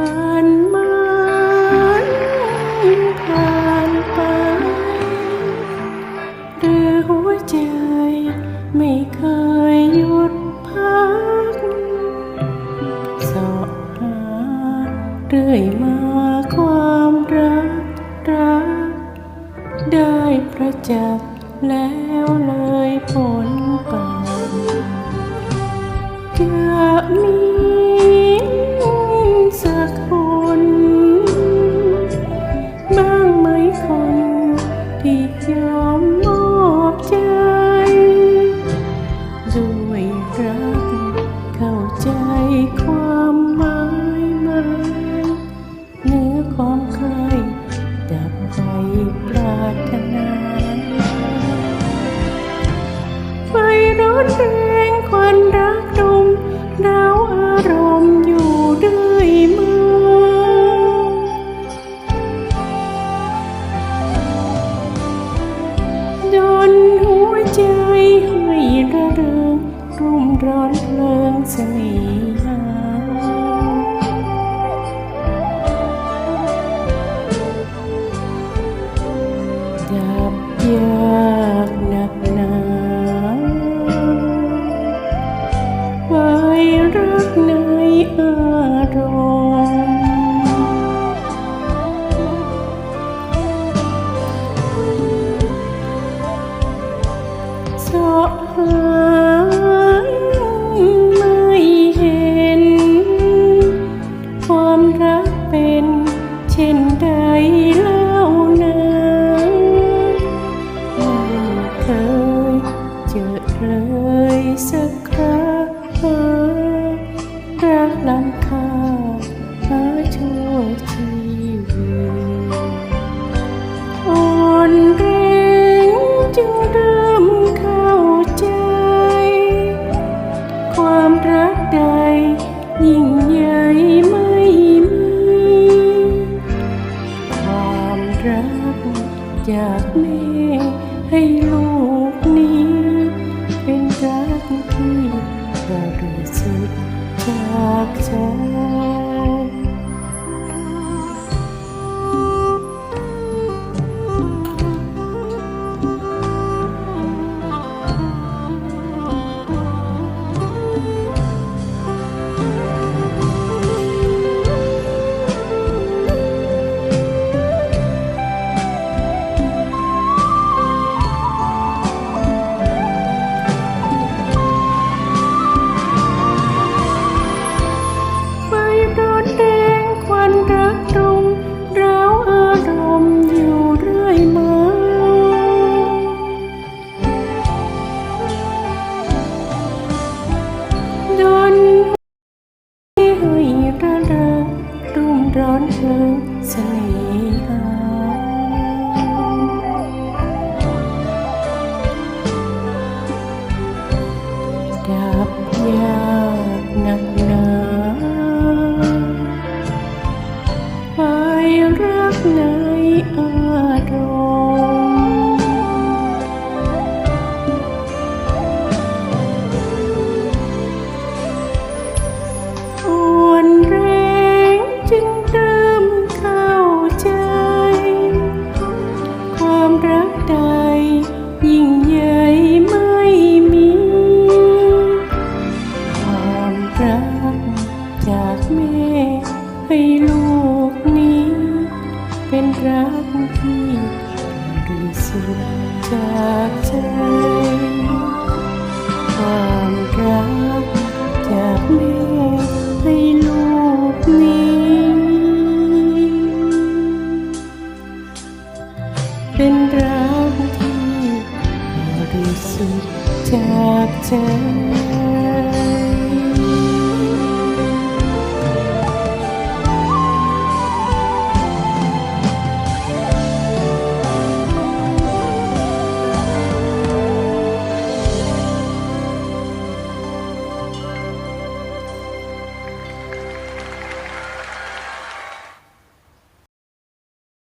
ผ่านมาผ่านไปหรือหัวใจไม่เคยหยุดพักสอบหาเรื่อยมาความรักรัก ได้ประจักแล้วเลยผลไปจะมี อนแรงควันรักดมดาวอารมณ์อยู่เรื่อยมาจนหัวใจให้ระเริงรุ่มร้อนเพลิงเสน่ห์ อารมณ์สาะหา ล้ำค่าหาชั่วชีวิตอ่อนแรงจึงเริ่มเข้าใจ ความรักใดยิ่งใหญ่ไม่มี ความรักจากแม่ให้ลูกนี้ เป็นรักที่บริสุทธิ์ จากใจ ร้ สุทธิ์จากใจความรักจากแม่ให้ลูกนี้ เป็นรักที่บริสุทธิ์จากใจ